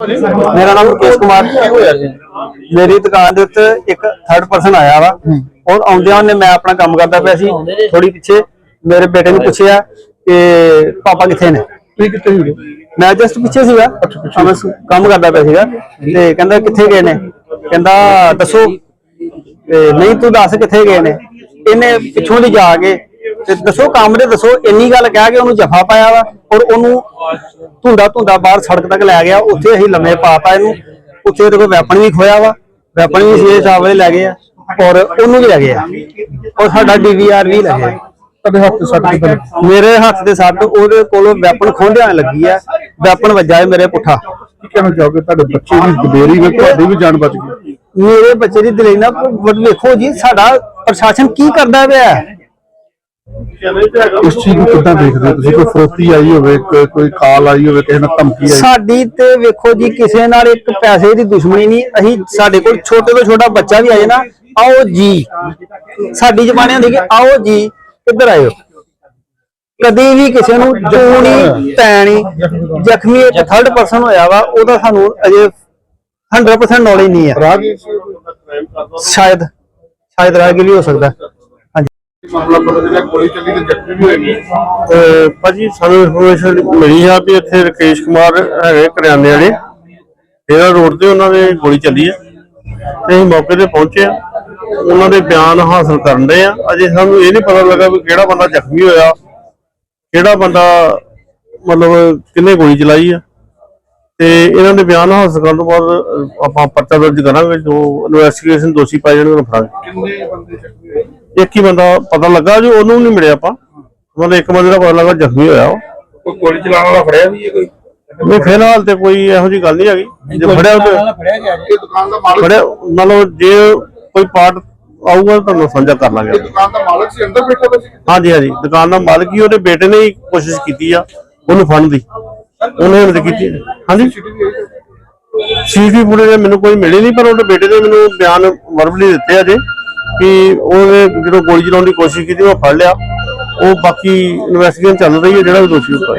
ਮੇਰਾ ਨਾਮ ਮੁਕੇਸ਼ ਕੁਮਾਰ। ਮੇਰੀ ਦੁਕਾਨ ਦੇ ਉੱਤੇ ਇੱਕ ਥਰਡ ਪਰਸਨ ਆਇਆ ਵਾ। ਔਰ ਆਉਂਦਿਆਂ ਉਹਨੇ ਮੈਂ ਆਪਣਾ ਕੰਮ ਕਰਦਾ ਪਿਆ ਸੀ। ਥੋੜੀ ਪਿੱਛੇ ਮੇਰੇ ਬੇਟੇ ਨੂੰ ਪੁੱਛਿਆ ਕਿ ਪਾਪਾ ਕਿੱਥੇ ਨੇ? ਤੁਸੀਂ ਕਿੱਥੇ ਹੋ ਮੈਂ ਜਸਟ ਪਿੱਛੇ ਸੀਗਾ। ਮੈਂ ਕੰਮ ਕਰਦਾ ਪਿਆ ਸੀਗਾ। ਤੇ ਕਹਿੰਦਾ ਕਿੱਥੇ ਗਏ ਨੇ? ਕਹਿੰਦਾ ਦੱਸੋ। ਨਹੀਂ ਤੂੰ ਦੱਸ ਕਿੱਥੇ ਗਏ ਨੇ? ਇਹਨੇ ਪਿੱਛੋਂ ਦੀ ਜਾ ਕੇ ਤੇ ਦੱਸੋ ਕੰਮ ਦੇ ਦੱਸੋ ਇੰਨੀ ਗੱਲ ਕਹਿ ਕੇ ਉਹਨੂੰ ਜਫਾ ਪਾਇਆ ਵਾ ਔਰ ਉਹਨੂੰ ਧੁੰਦਾ ਧੁੰਦਾ ਬਾਹਰ ਸੜਕ ਤੱਕ ਲੈ ਗਿਆ ਉੱਥੇ ਅਸੀਂ ਲੰਮੇ ਪਾਤਾ ਇਹਨੂੰ ਉੱਥੇ ਉਹਦੇ ਕੋਲ ਵੈਪਨ ਵੀ ਖੋਇਆ ਵਾ ਵੈਪਨ ਵੀ ਸੀ ਸਾਹਿਬ ਵਾਲੇ ਲੈ ਗਏ ਆ ਔਰ ਉਹਨੂੰ ਵੀ ਲੈ ਗਏ ਆ ਔਰ ਸਾਡਾ ਡੀਵੀਆਰ ਵੀ ਲੈ ਗਏ ਤੁਹਾਡੇ ਹੱਥ ਸੱਟ ਲੱਗੀ? ਮੇਰੇ ਹੱਥ ਦੇ ਸੱਟ ਉਹਦੇ ਕੋਲੋਂ ਵੈਪਨ ਖੋਂਦਿਆਂ ਲੱਗੀ ਆ ਵੈਪਨ ਵੱਜਾ ਹੈ ਮੇਰੇ ਪੁੱਠਾ ਕੀ ਕਹਿਣਾ ਚਾਹੋਗੇ ਤੁਹਾਡੇ ਬੱਚੇ ਦੀ ਦਲੇਰੀ ਵਿੱਚ ਤੁਹਾਡੀ ਵੀ ਜਾਨ ਬਚ ਗਈ ਮੇਰੇ ਬੱਚੇ ਦੀ ਦਲੇਰੀ ਨਾਲ ਵੇਖੋ ਜੀ ਸਾਡਾ ਪ੍ਰਸ਼ਾਸਨ ਕੀ ਕਰਦਾ ਪਿਆ ਹੈ? ਇਸ ਚੀਜ਼ ਨੂੰ ਕਿੱਦਾਂ ਦੇਖਦੇ ਹੋ? ਤੁਸੀਂ ਕੋਈ ਫਰੋਤੀ ਆਈ ਹੋਵੇ ਕੋਈ- ਕੋਈ ਕਾਲ ਆਈ ਹੋਵੇ ਕਿਸੇ ਨਾਲ ਧਮਕੀ ਆਈ? ਸਾਡੀ ਤੇ ਵੇਖੋ ਜੀ ਕਿਸੇ ਨਾਲ ਇੱਕ ਪੈਸੇ ਦੀ ਦੁਸ਼ਮਣੀ ਨਹੀਂ। ਅਸੀਂ ਸਾਡੇ ਕੋਲ ਛੋਟੇ ਤੋਂ ਛੋਟਾ ਬੱਚਾ ਵੀ ਆਏ ਨਾ ਆਓ ਜੀ। ਸਾਡੀ ਜ਼ਬਾਨੇ ਹੁੰਦੀ ਕਿ ਆਓ ਜੀ ਕਿੱਧਰ ਆਇਓ। ਕਦੀ ਵੀ ਕਿਸੇ ਨੂੰ ਚੂਣੀ ਪੈਣੀ ਜ਼ਖਮੀ ਇੱਕ ਥਰਡ ਪਰਸਨ ਹੋਇਆ ਵਾ ਉਹਦਾ ਸਾਨੂੰ ਅਜੇ 100% ਨੌਲੇਜ ਨਹੀਂ ਹੈ ਰਾਗੀ ਸ਼ਾਇਦ ਸ਼ਾਇਦ ਰਾਗੀ ਵੀ ਹੋ ਸਕਦਾ। ਮਾਮਲਾ ਪਤਾ ਚੱਲਿਆ, ਗੋਲੀ ਚੱਲੀ ਤੇ ਜ਼ਖਮੀ ਵੀ ਹੋਏਗੀ ਅਹ ਭਾਜੀ, ਸਾਨੂੰ ਇਨਫੋਰਮੇਸ਼ਨ ਮਿਲੀ ਆ ਵੀ ਇੱਥੇ ਰਕੇਸ਼ ਕੁਮਾਰ ਹੈਗੇ ਕਰਿਆਨੇ ਵਾਲੇ। ਇਹਦਾ ਰੋਡ ਤੇ ਉਹਨਾਂ ਦੇ ਗੋਲੀ ਚੱਲੀ ਆ। ਤੇ ਅਸੀਂ ਮੌਕੇ ਤੇ ਪਹੁੰਚੇ ਆ। ਉਹਨਾਂ ਦੇ ਬਿਆਨ ਹਾਸਲ ਕਰਨ ਦੇ ਆ। ਅਜੇ ਸਾਨੂੰ ਇਹ ਨਹੀਂ ਪਤਾ ਲੱਗਾ ਵੀ ਕਿਹੜਾ ਬੰਦਾ ਜ਼ਖਮੀ ਹੋਇਆ, ਕਿਹੜਾ ਬੰਦਾ ਮਤਲਬ ਕਿੰਨੇ ਗੋਲੀ ਚਲਾਈ ਆ। ਤੇ ਇਹਨਾਂ ਦੇ ਬਿਆਨ ਹਾਸਲ ਕਰਨ ਤੋਂ ਬਾਅਦ ਆਪਾਂ ਪਰਚਾ ਦਰਜ ਕਰਾਂਗੇ ਜੋ ਇਨਵੈਸਟੀਗੇਸ਼ਨ ਦੋਸ਼ੀ ਪਾਏ ਜਾਣਗੇ ਉਹਨਾਂ ਨੂੰ ਫੜਾਂਗੇ। ਕਿੰਨੇ ਬੰਦੇ ਜ਼ਖਮੀ ਹੋਏ ਇੱਕ ਹੀ ਬੰਦਾ ਪਤਾ ਲੱਗਾ ਜੋ ਉਹਨੂੰ ਨਹੀਂ ਮਿਲਿਆ ਆਪਾਂ। ਮਤਲਬ ਇੱਕ ਬੰਦੇ ਦਾ ਪਤਾ ਲੱਗਾ ਜ਼ਖਮੀ ਹੋਇਆ ਉਹ। ਕੋਈ ਗੋਲੀ ਚਲਾਉਣ ਵਾਲਾ ਫੜਿਆ ਵੀ ਹੈ ਕੋਈ? ਨਹੀਂ ਫਿਲਹਾਲ ਤੇ ਕੋਈ ਇਹੋ ਜੀ ਗੱਲ ਨਹੀਂ ਹੈਗੀ। ਜੇ ਫੜਿਆ ਉਹ ਇਹ ਦੁਕਾਨ ਦਾ ਮਾਲਕ ਫੜਿਆ ਮਤਲਬ ਜੇ ਕੋਈ ਪਾਰਟ ਆਊਗਾ ਤਾਂ ਤੁਹਾਨੂੰ ਸਾਂਝਾ ਕਰ ਲਾਂਗੇ। ਦੁਕਾਨ ਦਾ ਮਾਲਕ ਸੀ ਅੰਦਰ ਬੈਠਾ ਹੋਇਆ ਸੀ? ਹਾਂਜੀ ਹਾਂਜੀ। ਦੁਕਾਨ ਦਾ ਮਾਲਕ ਹੀ ਉਹਦੇ ਬੇਟੇ ਨੇ ਹੀ ਕੋਸ਼ਿਸ਼ ਕੀਤੀ ਆ ਉਹਨੂੰ ਫੜਨ ਦੀ। ਉਹਨੇ ਕੀਤੀ ਹਾਂਜੀ। ਸੀਸੀਟੀਵੀ ਆਈ ਸੀਟੀ ਫੁਟੇਜ ਮੈਨੂੰ ਕੋਈ ਮਿਲੀ ਨਹੀਂ, ਪਰ ਉਹਦੇ ਬੇਟੇ ਨੇ ਮੈਨੂੰ ਬਿਆਨ ਵਰਬਲੀ ਦਿੱਤੇ ਅਜੇ ਕਿ ਉਹਨੇ ਜਦੋਂ ਗੋਲੀ ਚਲਾਉਣ ਦੀ ਕੋਸ਼ਿਸ਼ ਕੀਤੀ, ਉਹ ਫੜ ਲਿਆ। ਉਹ ਬਾਕੀ ਇਨਵੈਸਟੀਗੇਸ਼ਨ ਚੱਲ ਰਹੀ ਹੈ ਜਿਹੜਾ ਵੀ ਦੋਸ਼ੀ ਉੱਪਰ।